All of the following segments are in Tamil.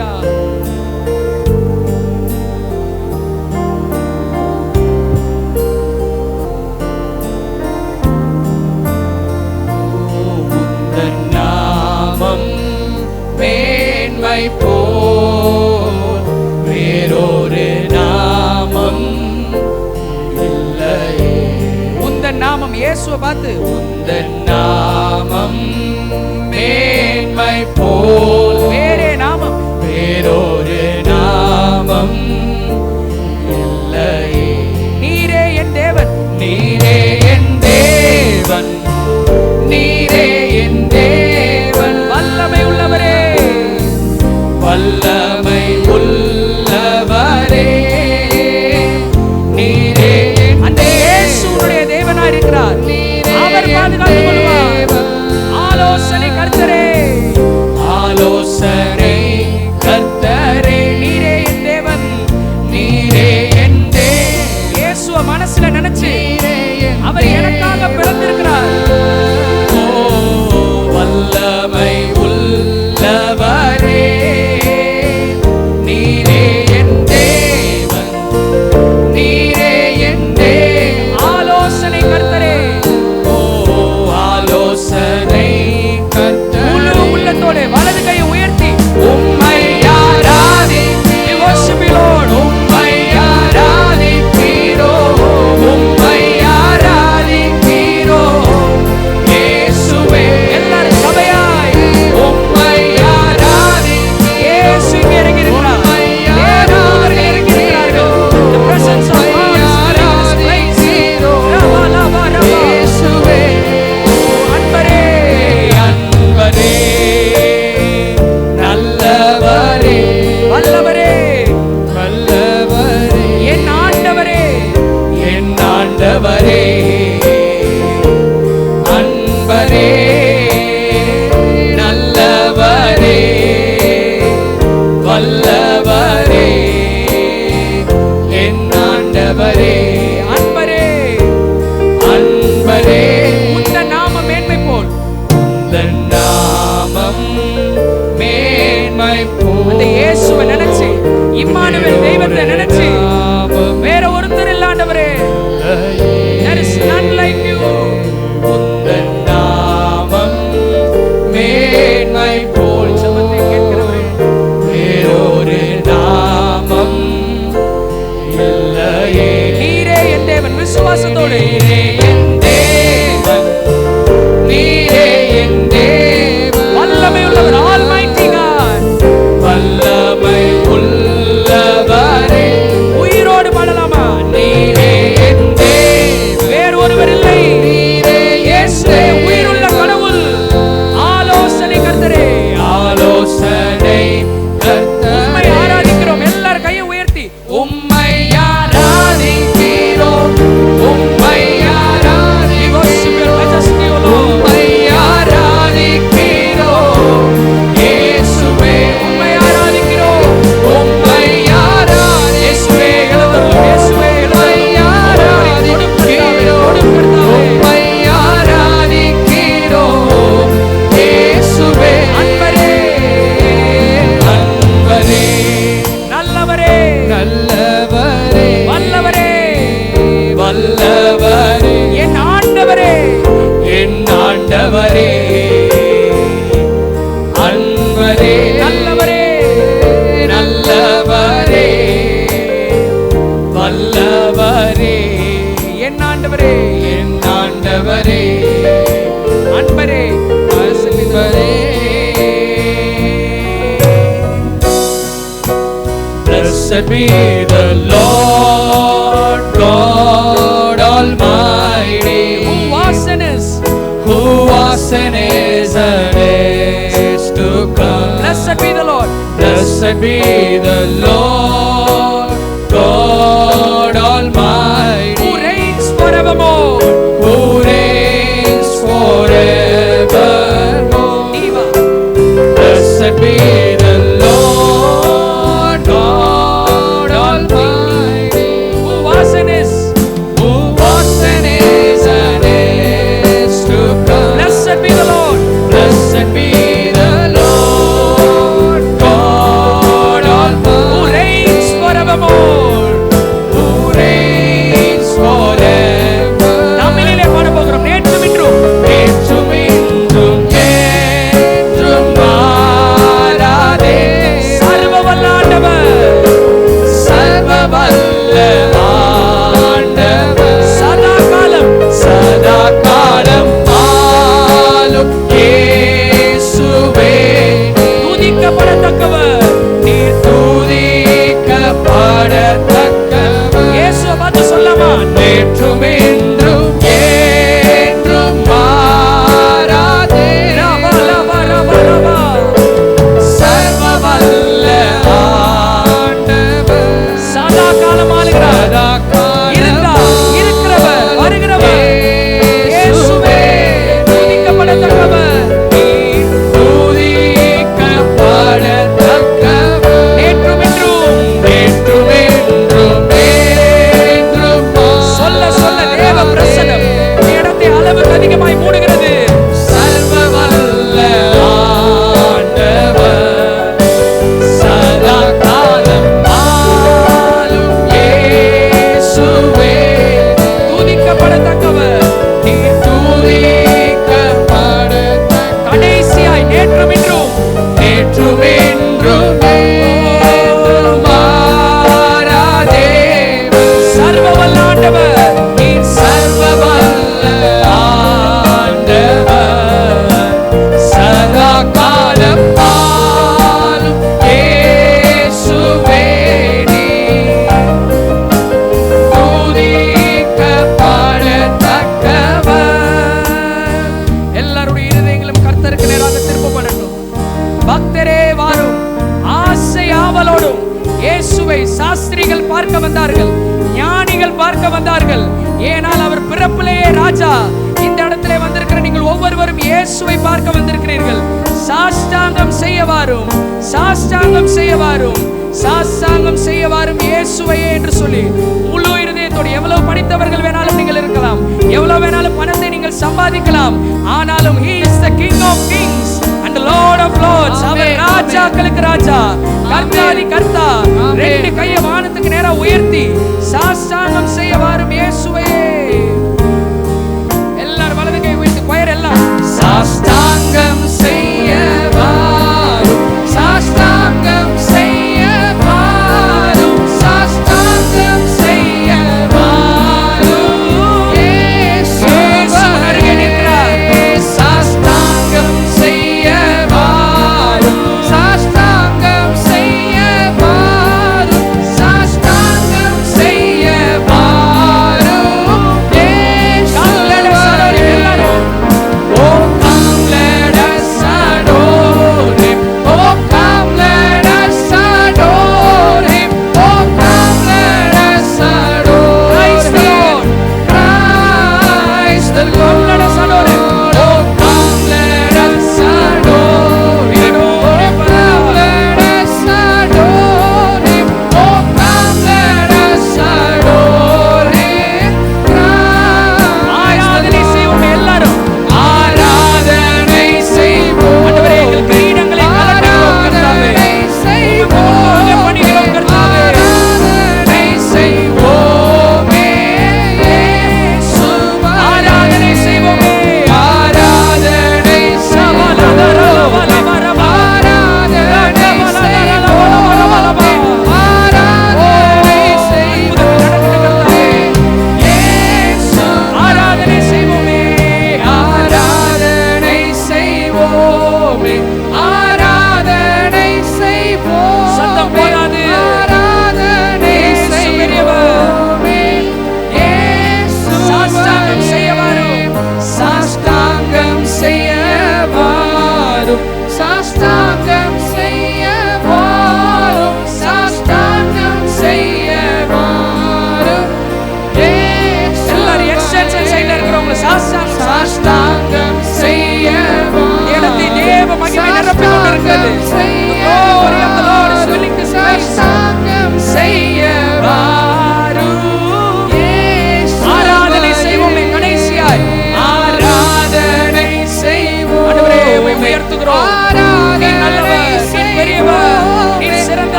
ஹalleluya மேன்மை போ வேறொரு நாமம் இல்லையே. உந்த நாமம் இயேசுவை பார்த்து. உந்த நாமம் மேன்மை போல் அன்பரே அன்பரே. அன்பரே. உந்த நாம மேன்மை போல். உந்த நாமம் மேன்மை போல் அந்த இயேசுவை நினைச்சு இம்மானுவேல் தெய்வம் Baby. Blessed be the Lord God Almighty, who was and is, who was and is and is to come. Blessed be the Lord. Blessed be the Lord. இயேசுவை சாஸ்திரிகள் பார்க்க வந்தார்கள் ஞானிகள் பார்க்க வந்தார்கள். ஏனால் அவர் பிறப்பிலேயே ராஜா. இந்த இடத்துல வந்திருக்கிற நீங்கள் ஒவ்வொருவரும் இயேசுவை பார்க்க வந்திருக்கிறீர்கள். சாஷ்டாங்கம் செய்ய வாரும் சாஷ்டாங்கம் செய்ய வாரும் சாஷ்டாங்கம் செய்ய வாரும் இயேசுவையே என்று சொல்லி முழு இருதயத்தோடு எவ்வளவு படித்தவர்கள் வேணாலும் நீங்கள் இருக்கலாம் எவ்வளவு வேணாலும் பணத்தை நீங்கள் சம்பாதிக்கலாம். ஆனாலும் he is the king of kings and the lord of lords. அவர் ராஜாக்களுக்கு ராஜா. கர்த்தாதி கர்த்தா. ரெண்டு கையை வானத்துக்கு நேரா உயர்த்தி சாஷ்டாங்கம் செய்ய வாரும் இயேசுவையே எல்லாரும் வலது கை உயர்த்தி கொயர் எல்லாம். சாஷ்டாங்கம் செய்ய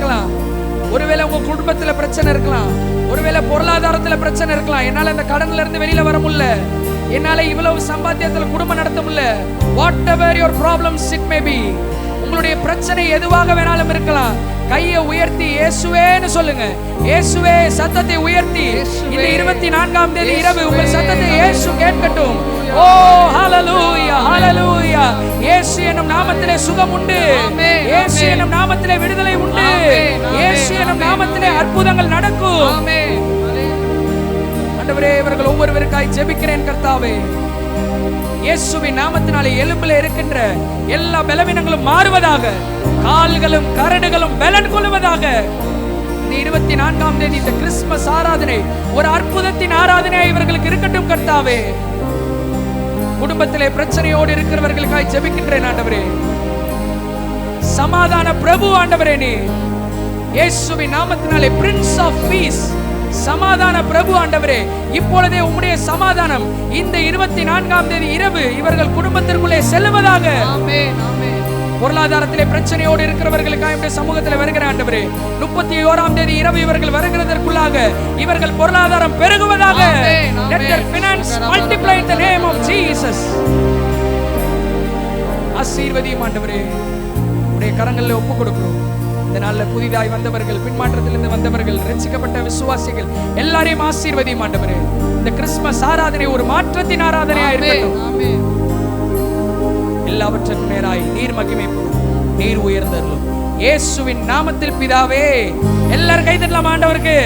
இருக்கலாம். ஒருவேளை உங்க குடும்பத்துல பிரச்சனை இருக்கலாம். ஒருவேளை பொருளாதாரத்துல பிரச்சனை இருக்கலாம். என்னால இந்த கடன்ல இருந்து வெளியில வர முடியல. என்னால இவ்வளவு சம்பாத்தியத்துல குடும்பம் நடத்த முடியல. Whatever your problems it may be உங்களுடைய பிரச்சனை எதுவாக வேணாலும் இருக்கலாம். கையை உயர்த்தி இயேசுவேன்னு சொல்லுங்க. இயேசுவே சத்தத்தை உயர்த்தி. இந்த இருபத்தி நான்காம் தேதி இரவு உங்கள் சத்தத்தை இயேசு கேட்கட்டும். ஓ ஹalleluya இயேசு என்னும் நாமத்திலே சுகம் உண்டு. இயேசு. என்னும் நாமத்திலே விடுதலை உண்டு. இயேசு என்னும் ஆமென். நாமத்திலே அற்புதங்கள் நடக்கும். ஆண்டவரே இவர்கள் ஒவ்வொருவருக்காய் ஜெபிக்கிறேன் கர்த்தாவே. இயேசுவின் நாமத்தினாலே எலும்பில் இருக்கின்ற எல்லா பலவீனங்களும் மாறுவதாக கால்களும் கரடுகளும் பலன் கொள்வதாக இந்த இருபத்தி நான்காம் தேதி இந்த கிறிஸ்துமஸ் ஆராதனை ஒரு அற்புதத்தின் ஆராதனை இவர்களுக்கு இருக்கட்டும் கர்த்தாவே. குடும்பத்திலே பிரச்சனையோடு இருக்கிறவர்களுக்காய் ஜெபிக்கின்றேன் ஆண்டவரே. சமாதான பிரபு ஆண்டவரே நீ. இயேசுவின் நாமத்தினாலே பிரின்ஸ் ஆஃப் பீஸ் சமாதான பிரபு ஆண்டவரே. இப்பொழுதே உம்முடைய சமாதானம். இந்த இருபத்தி நான்காம் தேதி இரவு இவர்கள் குடும்பத்திற்குள்ளே செல்வதாக ஆமென் ஆமென் பொருளாதாரத்திலே பிரச்சனையோடு இருக்கிறவர்களுக்காக இந்த சமூகத்தில் வருகிற ஆண்டவரே முப்பத்தி ஓராம் தேதி இரவு இவர்கள் வருகிறதற்குள்ளாக இவர்கள் பொருளாதாரம் பெருகுவதாக. Let their finance multiply in the name of Jesus. ஆசீர்வதியும் ஆண்டவரே. உடைய கரங்களில் ஒப்பு கொடுக்கிறோம் இந்த நாள்ல புதிதாய் வந்தவர்கள் பின்மாற்றத்திலிருந்து வந்தவர்கள் ரட்சிக்கப்பட்ட விசுவாசிகள் எல்லாரையும் ஆசீர்வதியும் ஆண்டவரே. இந்த கிறிஸ்துமஸ் ஆராதனை ஒரு மாற்றத்தின் ஆராதனையா ஆமென் இருக்கட்டும். எல்லாவற்றின் மேலாய் நீர் மகிமை நீர் உயர்ந்தருளும். இயேசுவின் நாமத்தில் பிதாவே எல்லாரும் கைதட்டலாம் ஆண்டவருக்கு.